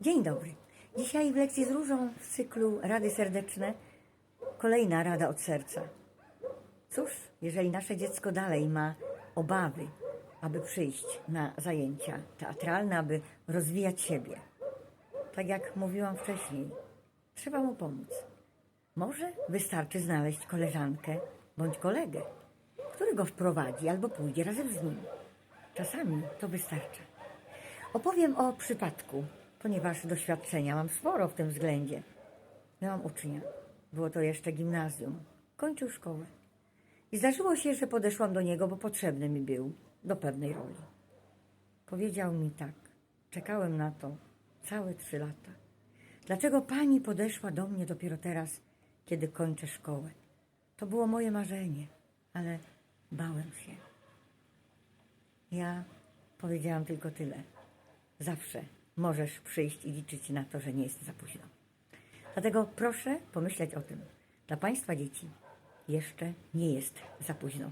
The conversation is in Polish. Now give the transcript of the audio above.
Dzień dobry. Dzisiaj w lekcji z Różą w cyklu Rady Serdeczne kolejna rada od serca. Cóż, jeżeli nasze dziecko dalej ma obawy, aby przyjść na zajęcia teatralne, aby rozwijać siebie, tak jak mówiłam wcześniej, trzeba mu pomóc. Może wystarczy znaleźć koleżankę bądź kolegę, który go wprowadzi albo pójdzie razem z nim. Czasami to wystarcza. Opowiem o przypadku, ponieważ doświadczenia mam sporo w tym względzie. Miałam ucznia, było to jeszcze gimnazjum, kończył szkołę. I zdarzyło się, że podeszłam do niego, bo potrzebny mi był do pewnej roli. Powiedział mi tak, czekałem na to całe trzy lata. Dlaczego pani podeszła do mnie dopiero teraz, kiedy kończę szkołę? To było moje marzenie, ale bałem się. Ja powiedziałam tylko tyle. Zawsze możesz przyjść i liczyć na to, że nie jest za późno. Dlatego proszę pomyśleć o tym. Dla Państwa dzieci jeszcze nie jest za późno.